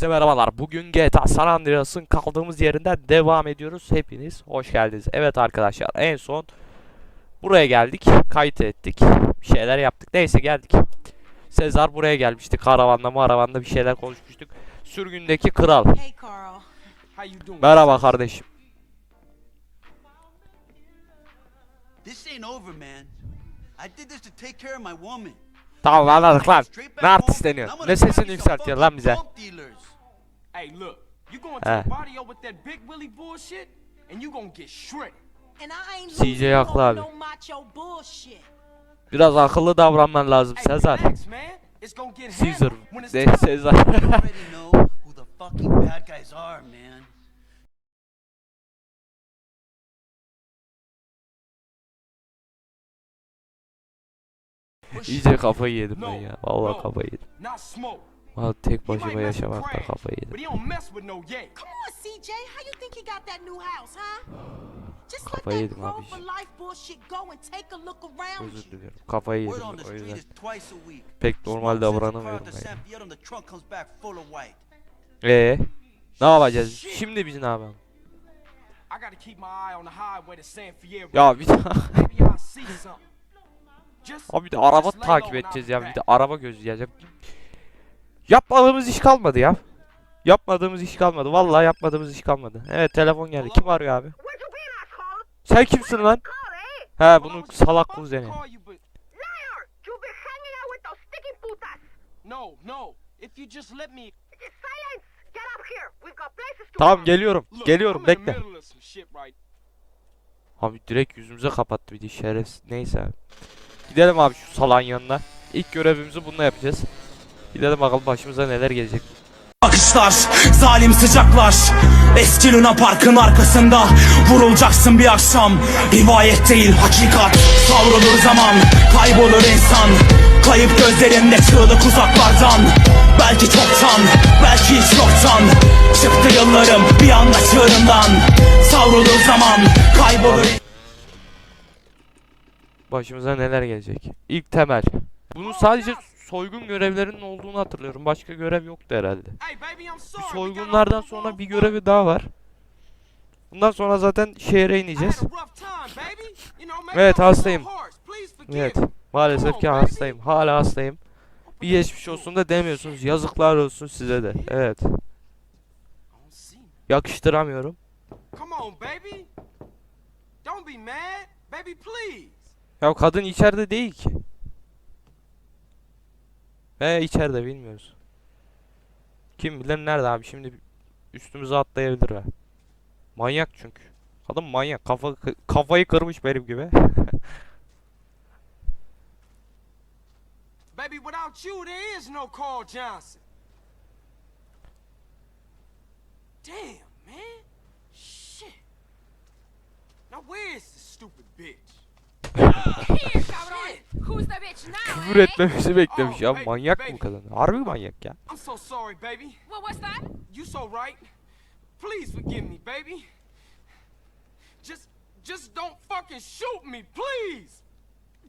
Hepinize merhabalar. Bugün GTA San Andreas'ın kaldığımız yerinden devam ediyoruz. Hepiniz hoş geldiniz. Evet arkadaşlar en son buraya geldik. Kayıt ettik. Bir şeyler yaptık. Neyse geldik. Sezar buraya gelmişti. Karavanda maravanda bir şeyler konuşmuştuk. Sürgündeki kral. Hey? Merhaba kardeşim. This ain't over, man. I did this to take care of my woman. Tamam anladık lan. Ne artistleniyor? Ne sesini yükseltiyor lan bize? Hey, look, you going Eh. to the barrio with that big Willie bullshit, and you gonna get shredded. And I ain't CJ haklı abi. Biraz akıllı davranman lazım Sezar. Caesar. time. Sezar. You already know who the fucking bad guys are, man. İyice kafayı yedim ben ya. Vallahi kafayı yedim. Vallahi tek başıma yaşamakta kafayı yedim. but he don't mess with no yay. Come on, CJ. How you think he got that new house, huh? Just let Kafayı that yedim grow abi. for life bullshit go and take a look around Özür you. diliyorum. Kafayı Word yedim on the o street yüzden. is twice a week. Pek normal davranamıyorum to ben. San Fierro and the trunk comes back full of white. Ee, ne yapacağız? Şimdi biz ne yapalım? I gotta keep my eye on the highway to San Fierro. Ya bir daha abi bir de araba takip edeceğiz ya. Bir de araba gözleyeceğim. Yapmadığımız iş kalmadı ya. Yapmadığımız iş kalmadı. Vallahi yapmadığımız iş kalmadı. Evet telefon geldi. Kim arıyor abi? Sen kimsin lan? He bunun salak kuzeni. Tamam geliyorum. Geliyorum bekle. Abi direkt yüzümüze kapattı bir de şerefsiz. Neyse. Gidelim abi şu salağın yanına. İlk görevimizi bununla yapacağız. Gidelim bakalım başımıza neler gelecek. Bakışlar, zalim sıcaklar. Eski Luna Park'ın arkasında Vurulacaksın bir akşam. Rivayet değil hakikat. Savrulur zaman Kaybolur insan. Kayıp gözlerinde çığlık uzaklardan. Belki çoktan Belki hiç yoktan. Çıktı yıllarım bir anda çığırından. Savrulur zaman Kaybolur Başımıza neler gelecek? İlk temel. Bunun sadece soygun görevlerinin olduğunu hatırlıyorum. Başka görev yoktu herhalde. Bir soygunlardan sonra bir görevi daha var. Bundan sonra zaten şehre ineceğiz. Evet, hastayım. Evet. Maalesef ki hastayım. Hala hastayım. Bir geçmiş olsun da demiyorsunuz. Yazıklar olsun size de. Evet. Yakıştıramıyorum. Ya kadın içeride değil ki. He içeride bilmiyoruz. Kim bilir nerede abi şimdi üstümüze atlayabilir ha. Manyak çünkü. Kadın manyak. Kafa kafayı kırmış benim gibi. Baby, without you, there is no Carl Johnson. Damn, man. Shit. Now, where is this stupid bitch? Here, cabrón. Who's the bitch now, Küfür eh? etmemizi beklemiş ya. Manyak mı kadın? Harbi manyak ya. I'm so sorry, baby. What was that? You so right. Please forgive me, baby. Just, just don't fucking shoot me, please.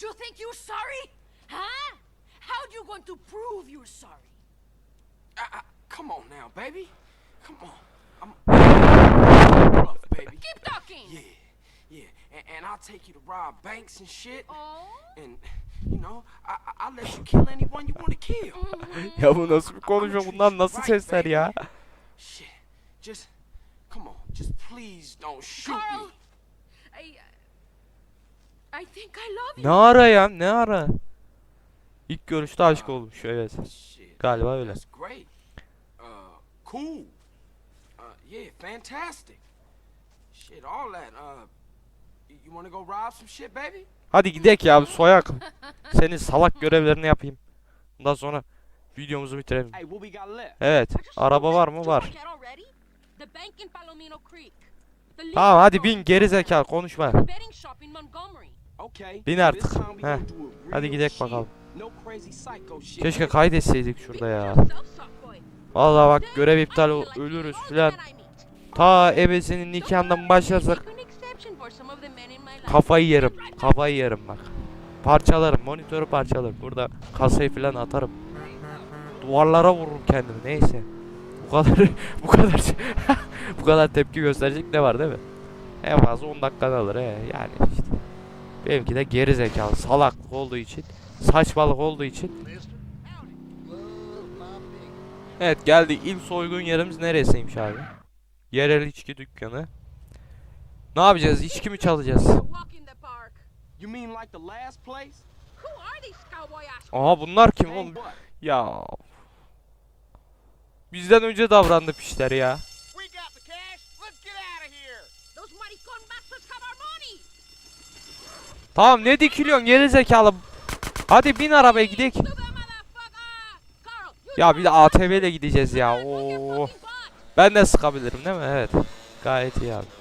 You think you're sorry? Huh? How you going to prove you're sorry? I, I, come on now, baby. Come on. I'm rough, baby. Keep talking. Yeah, yeah. And, and I'll take you to rob banks and shit. Oh. And, you know, I, I'll let you kill anyone you want to kill. Ya bu nasıl bir konuşma? Bunlar nasıl sesler ya? Shit. Just, come on. Just please don't shoot Carl. me. I, I think I love you. Ne ara ya? Ne ara? İlk görüşte aşk olmuş evet. Shit. Galiba öyle. That's great. Uh, cool. Uh, yeah, fantastic. Shit, all that. Uh, Hadi gidek ya soyak. Senin salak görevlerini yapayım. Bundan sonra videomuzu bitirelim. Evet. Araba var mı? Var. Tamam hadi bin geri zekalı konuşma. Bin artık. Heh. Hadi cheap. bakalım. Keşke kaydetseydik şurada ya. Vallahi bak görev iptal ölürüz filan. Ta ebesinin nikahından worry, kafayı yerim. Kafayı yerim bak. Parçalarım. Monitörü parçalarım. Burada kasayı filan atarım. Duvarlara vururum kendimi. Neyse. Bu kadar bu kadar bu kadar tepki gösterecek ne var değil mi? En fazla 10 dakikanı alır he yani işte. Benimki de geri zekalı salaklık olduğu için saçmalık olduğu için Evet geldik ilk soygun yerimiz neresiymiş abi? Yerel içki dükkanı. Ne yapacağız? İçki mi çalacağız? Aha bunlar kim oğlum? Ya. Bizden önce davrandı pişler ya. Tamam ne dikiliyorsun geri zekalı. Hadi bin arabaya gidelim. Ya bir de. ATV ile gideceğiz ya. Oo. Ben de sıkabilirim değil mi? Evet. Gayet iyi abi.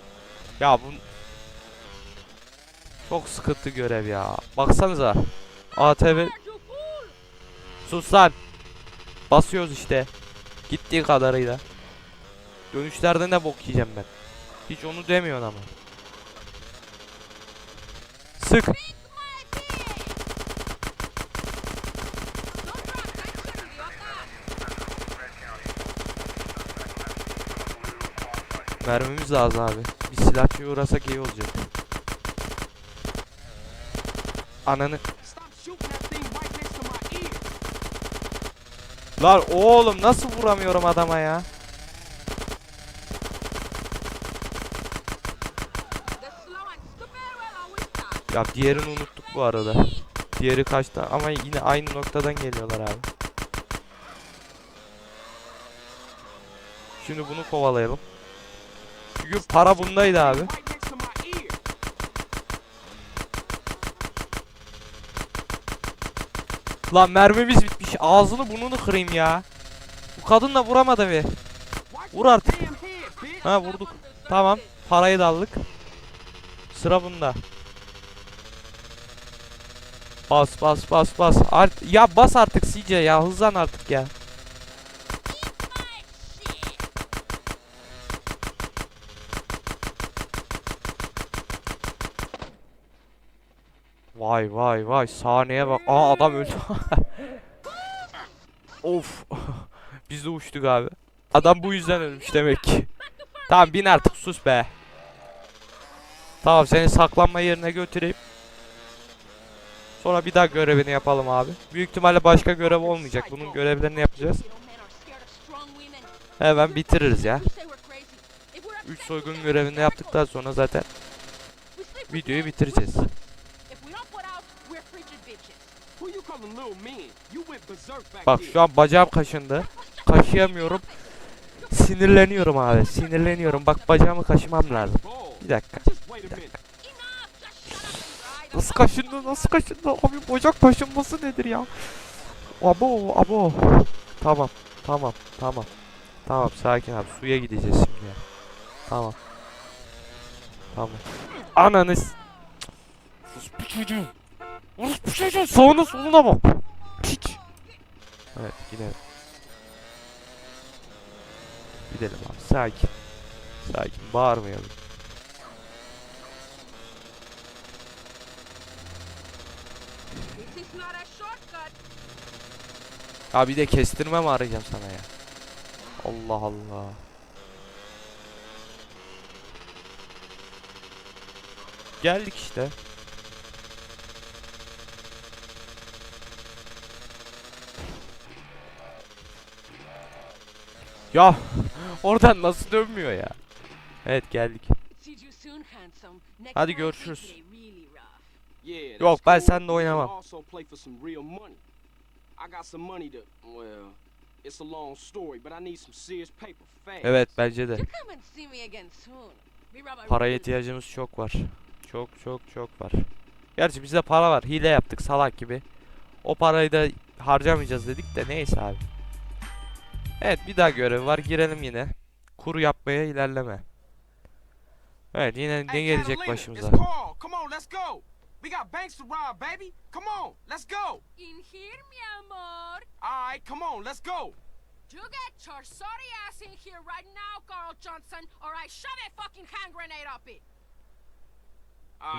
Ya bu çok sıkıntı görev ya. Baksanıza. ATV sus lan. Basıyoruz işte. Gittiği kadarıyla. Dönüşlerde ne bok yiyeceğim ben. Hiç onu demiyorsun ama. Sık. Mermimiz lazım abi. Silahçıya uğrasak iyi olacak. Ananı. Lan oğlum nasıl vuramıyorum adama ya? Ya diğerini unuttuk bu arada. Diğeri kaçta ama yine aynı noktadan geliyorlar abi. Şimdi bunu kovalayalım. Çünkü para bundaydı abi. Lan mermimiz bitmiş. Ağzını burnunu kırayım ya. Bu kadın da vuramadı. Watch Vur artık. Ha vurduk. Tamam. Parayı da aldık. Sıra bunda. Bas bas bas bas. Art ya bas artık CJ ya hızlan artık ya. Vay vay vay sahneye bak. Aa adam öldü. of. Biz de uçtuk abi. Adam bu yüzden ölmüş demek ki. Tamam bin artık sus be. Tamam seni saklanma yerine götüreyim. Sonra bir daha görevini yapalım abi. Büyük ihtimalle başka görev olmayacak. Bunun görevlerini yapacağız. Hemen bitiririz ya. We say we're crazy. If we're 3 upset, soygun görevini yaptıktan sonra zaten videoyu bitireceğiz. If we don't put out, we're frigid bitches. Who you calling little men? You went berserk back Bak şu an bacağım kaşındı. Kaşıyamıyorum. Sinirleniyorum abi. Sinirleniyorum. Bak bacağımı kaşımam lazım. Bir dakika. Just wait a minute. Enough! Just shut up, right? Nasıl kaşındı? Nasıl kaşındı? Abi bacak kaşınması nedir ya? Abo abo. Tamam. Tamam. Tamam. Tamam sakin abi. Suya gideceğiz şimdi. Tamam. Tamam. Ananı s- Sus bu çocuğu. Bu çocuğu. Sağına soluna bak. Piç. Evet gidelim. Gidelim abi. Sakin. Sakin. Bağırmayalım. Abi de kestirme mi arayacağım sana ya? Allah Allah. Geldik işte. Ya oradan nasıl dönmüyor ya? Evet geldik. Hadi görüşürüz. Yok, ben seninle oynamam. Evet bence de. Paraya ihtiyacımız çok var. Çok çok çok var. Gerçi bizde para var. Hile yaptık salak gibi. O parayı da harcamayacağız dedik de neyse abi. Evet bir daha görev var. Girelim yine. Kuru yapmaya ilerleme. Evet yine ne gelecek başımıza? We got banks to rob, baby. Come on, let's go. In here, mi amor. All right, come on, let's go. You get your sorry ass in here right now, Carl Johnson, or I shove a fucking hand grenade up it.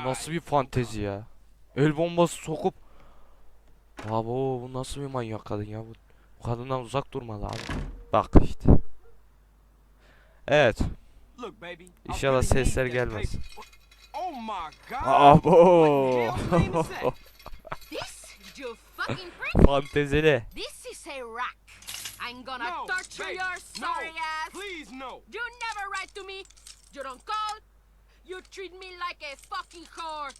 Nasıl bir fantezi ya? El bombası sokup Abo bu nasıl bir manyak kadın ya bu? Bu kadından uzak durmalı abi. Bak işte. Evet. İnşallah sesler gelmez. Oh my god. Abo. Fantezili. I'm gonna No, torture babe, your no, sorry ass. Please no. You never write to me. You don't call. You treat me like a fucking whore.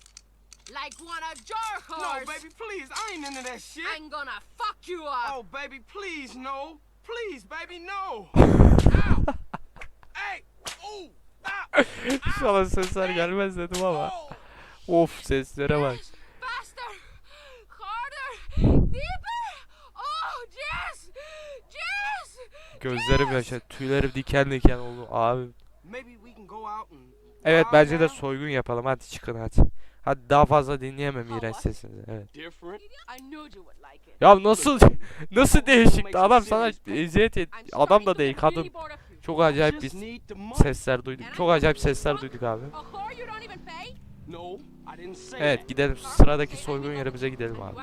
Like one of your No, whores. baby, please. I ain't into that shit. I'm gonna fuck you up. Oh, baby, please no. Please, baby, no. Ow. Hey. Ooh. Ah. İnşallah sesler gelmez dedim ama. Oh. Of seslere bak. Faster. Harder. Deeper. Oh, yes. Yes. Gözlerim yaşa, tüylerim diken diken oldu abi. Maybe we can go out and Evet bence de soygun yapalım. Hadi çıkın hadi. Hadi daha fazla dinleyemem iğrenç sesinizi. Evet. Ya nasıl nasıl değişikti? Adam sana eziyet et. Adam da değil kadın. Çok acayip bir sesler duyduk. Çok acayip sesler duyduk abi. Evet gidelim sıradaki soygun yerimize gidelim abi.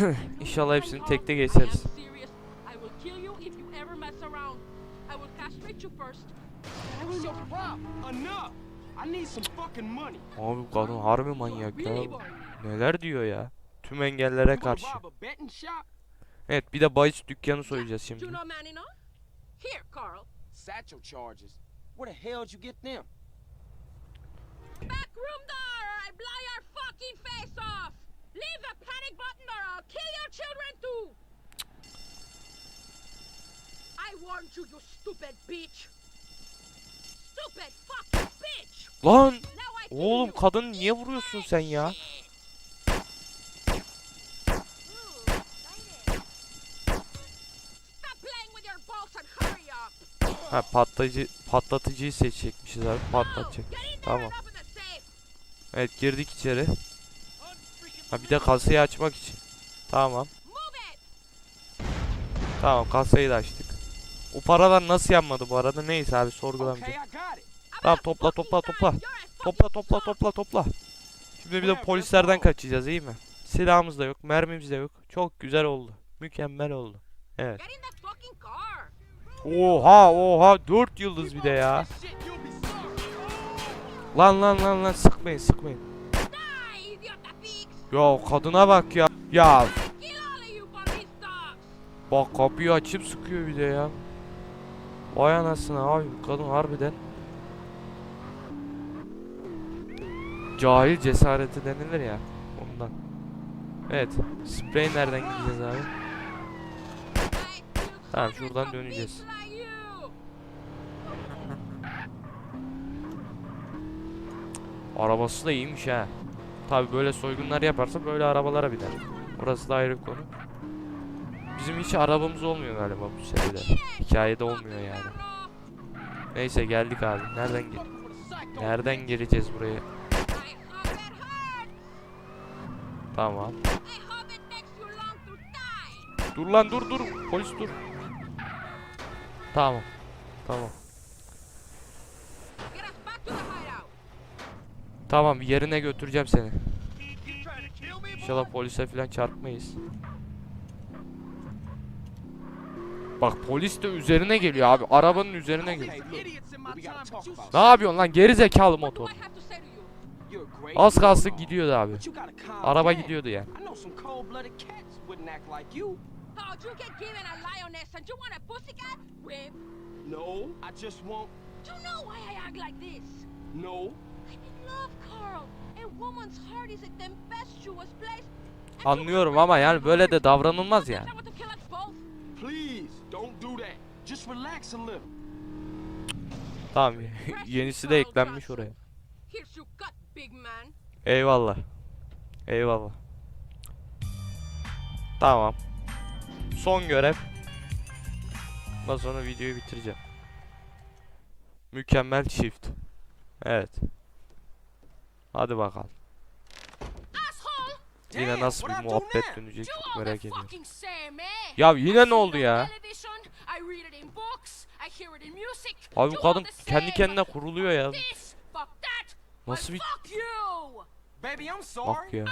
İnşallah hepsini tekte geçeriz. I will Abi kadın harbi manyak ya. Neler diyor ya. Tüm engellere karşı. Evet bir de bahis dükkanı soyacağız şimdi. know Manina? Here, Carl. Satchel charges. Where the hell did you get them? Back room door or I blow your fucking face off. Leave the panic button or I'll kill your children too. I warned you, you stupid bitch. Lan oğlum kadın niye vuruyorsun sen ya? Ha patlayıcı patlatıcıyı seçecekmişiz abi patlatacak. Tamam. Evet girdik içeri. Ha bir de kasayı açmak için. Tamam. Tamam kasayı da açtık. O paralar nasıl yanmadı bu arada? Neyse abi sorgulamayacağım. Tamam topla topla topla. Topla topla topla topla. Şimdi bir de polislerden kaçacağız iyi mi? Silahımız da yok, mermimiz de yok. Çok güzel oldu. Mükemmel oldu. Evet. Oha oha 4 yıldız bir de ya. Lan lan lan lan sıkmayın sıkmayın. Ya kadına bak ya. Ya bak kapıyı açıp sıkıyor bir de ya. Vay anasını abi kadın harbiden. Cahil cesareti denilir ya ondan. Evet. Sprey nereden gideceğiz abi? Tamam, şuradan döneceğiz. Arabası da iyiymiş ha. Tabi böyle soygunlar yaparsa böyle arabalara biner. Orası da ayrı konu. Bizim hiç arabamız olmuyor galiba bu seride. Hikayede olmuyor yani. Neyse geldik abi. Nereden gir? Nereden gireceğiz buraya? Tamam. Dur lan dur dur. Polis dur. Tamam. Tamam. Tamam yerine götüreceğim seni. İnşallah polise falan çarpmayız. Bak polis de üzerine geliyor abi. Arabanın üzerine geliyor. Ne yapıyorsun lan geri zekalı motor. Az kalsın gidiyordu abi. Araba gidiyordu ya. I know some cold-blooded cats wouldn't act like you. Oh. No, I just want You know why I act like this. no. I'm in love, Carl. A woman's heart is a tempestuous place. Anlıyorum ama yani böyle de davranılmaz yani. Please don't do that. Just relax a little. Tamam yenisi de eklenmiş oraya. Eyvallah. Eyvallah. Tamam. Son görev. Ondan sonra videoyu bitireceğim. Mükemmel çift. Evet. Hadi bakalım. Yine nasıl bir muhabbet dönecek çok merak ediyorum. Ya yine ne oldu ya? Abi bu kadın kendi kendine kuruluyor ya. Nasıl bir-. Bak ya.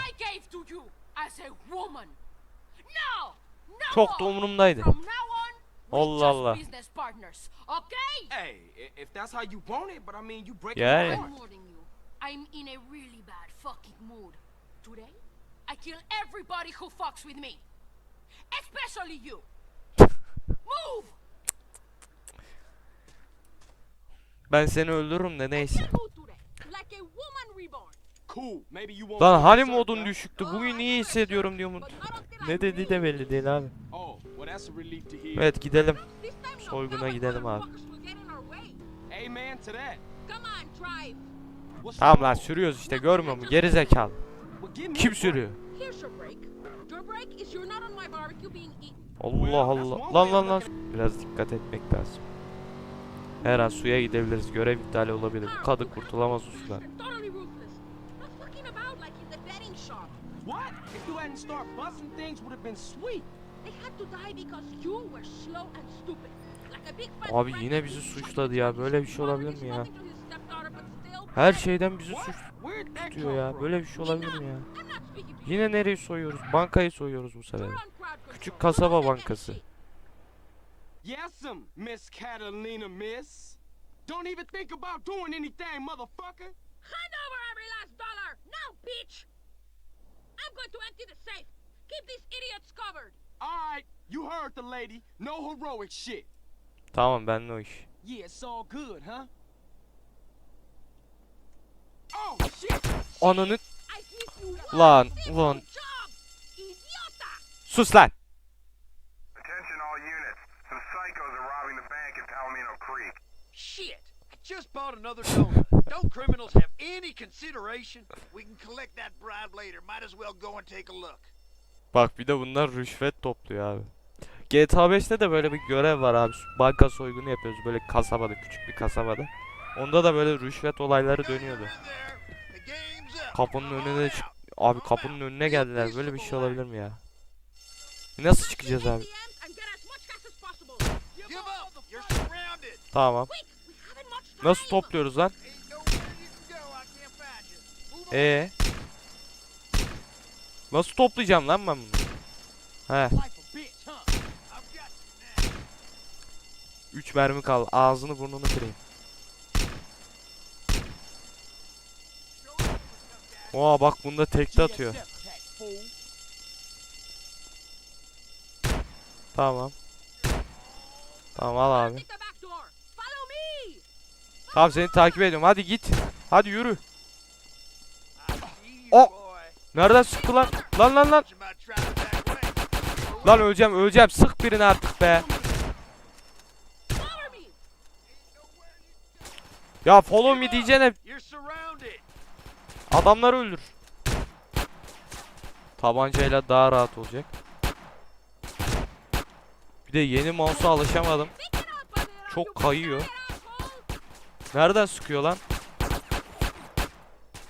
Çok da umurumdaydı. Allah Allah. business partners, okay? Hey, i- if that's how you want it, but I mean, you break Yeah, my yeah. heart. I'm warning you. I'm in a really bad fucking mood. Today, I kill everybody who fucks with me. Especially you. Move! Ben seni öldürürüm de neyse. Lan hani modun düşüktü. Oh, Bugün iyi hissediyorum diyor mu? Ne dediği de belli değil abi. Oh. Evet gidelim. Soyguna gidelim abi. Tamam lan sürüyoruz işte görmüyor musun? Geri zekalı. Kim sürüyor? Allah Allah. Lan lan lan. Biraz dikkat etmek lazım. Her an suya gidebiliriz. Görev iptali olabilir. Bu kurtulamaz fat Abi yine bizi suçladı ya. Böyle bir şey olabilir mi ya? Her şeyden bizi suç tutuyor ya. Böyle bir şey olabilir mi ya? Yine nereyi soyuyoruz? Bankayı soyuyoruz bu sefer. Küçük kasaba bankası. shit. Yes'm, Miss Catalina, miss. Don't even think about doing anything, motherfucker. Hand over every last dollar, now, bitch! I'm going to empty the safe. Keep these idiots covered. All right, you heard the lady. No heroic shit. Tamam benle o iş. Yeah, it's all good, huh? Oh, shit! Ananı. Lan, ulan. sus lan. Attention all units. Some psychos are robbing the bank in Palomino Creek. Shit! I just bought another donut. Don't criminals have any consideration? We can collect that bribe later. Might as well go and take a look. Bak bir de bunlar rüşvet topluyor abi. GTA 5'te de böyle bir görev var abi. Banka soygunu yapıyoruz böyle kasabada, küçük bir kasabada. Onda da böyle rüşvet olayları dönüyordu. Kapının önüne çık... Abi kapının önüne geldiler. Böyle bir şey olabilir mi ya? Nasıl çıkacağız abi? Tamam. Nasıl topluyoruz lan? Ee? Nasıl toplayacağım lan ben bunu? He, Life a bitch, huh? I've got you now. 3 mermi kaldı. Ağzını burnunu kırayım. Oha bak bunda tekte atıyor. Tamam. Tamam al abi. Tamam seni takip ediyorum. Hadi git. Hadi yürü. See you, Oh. Nereden sıktı lan? Lan lan lan. Lan öleceğim öleceğim. Sık birini artık be. Ya follow me diyeceğine. Adamları öldür. Tabancayla daha rahat olacak. Bir de yeni mouse'a alışamadım. Çok kayıyor. Nereden sıkıyor lan?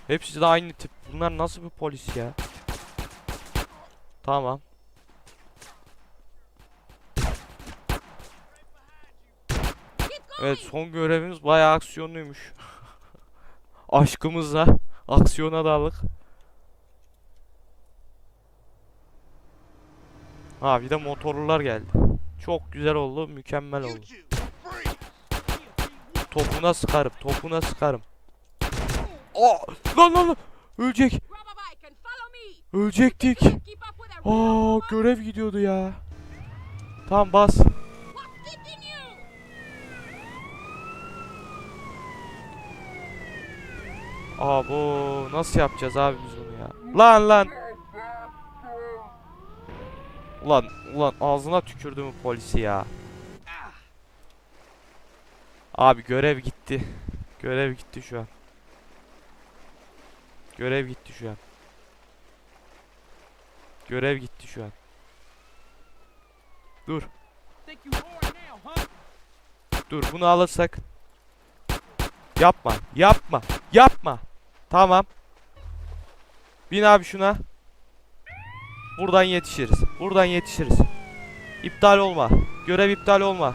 Hepsi de aynı tip. Bunlar nasıl bir polis ya? Tamam. Evet son görevimiz bayağı aksiyonluymuş. Aşkımızla aksiyona daldık. Ha bir de motorlular geldi. Çok güzel oldu, mükemmel oldu. Topuna sıkarım, topuna sıkarım. Aa, lan lan lan. Ölecek, ölecektik. Aa, görev gidiyordu ya. Tamam bas. Aa nasıl yapacağız abi biz bunu ya? Lan lan. Ulan ulan ağzına tükürdüm bu polisi ya. Abi görev gitti. Görev gitti şu an. Görev gitti şu an. Görev gitti şu an. Dur. Dur bunu alırsak. Yapma. Yapma. Yapma. Tamam. Bin abi şuna. Buradan yetişiriz. Buradan yetişiriz. İptal olma. Görev iptal olma.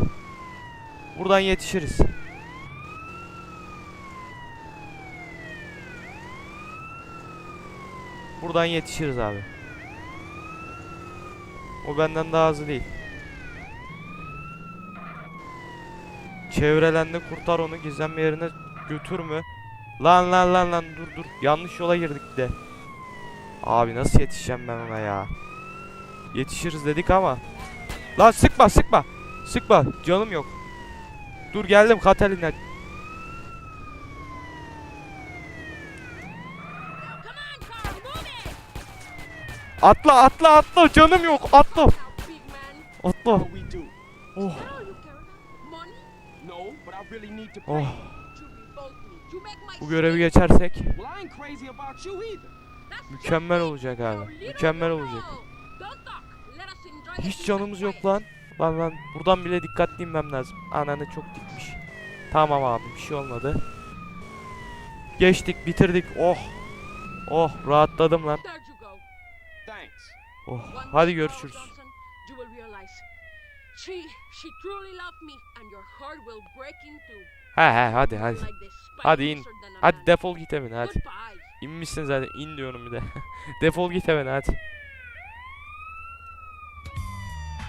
Buradan yetişiriz. Buradan yetişiriz abi. O benden daha hızlı değil. Çevrelendi kurtar onu gizlenme yerine götürme. Lan lan lan lan dur dur. Yanlış yola girdik bir de. Abi nasıl yetişeceğim ben ona ya? Yetişiriz dedik ama. Lan sıkma sıkma. Sıkma canım yok. Dur geldim it! Atla atla atla canım yok atla. Atla. Oh oh. You revolt me. You make my Bu görevi geçersek mükemmel olacak abi. Mükemmel olacak. Hiç canımız yok lan. Lan lan buradan bile dikkatli inmem lazım. Ananı çok dikmiş. Tamam abi bir şey olmadı. Geçtik bitirdik. Oh. Oh rahatladım lan. Oh. Hadi görüşürüz. She she truly loved me and your heart will break in two. He he hadi hadi. Hadi in. Hadi defol git evine hadi. İnmişsin zaten in diyorum bir de. defol git evine hadi.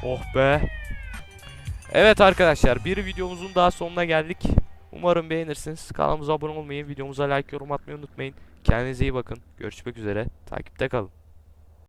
Oh be. Evet arkadaşlar bir videomuzun daha sonuna geldik. Umarım beğenirsiniz. Kanalımıza abone olmayı, videomuza like, yorum atmayı unutmayın. Kendinize iyi bakın. Görüşmek üzere. Takipte kalın.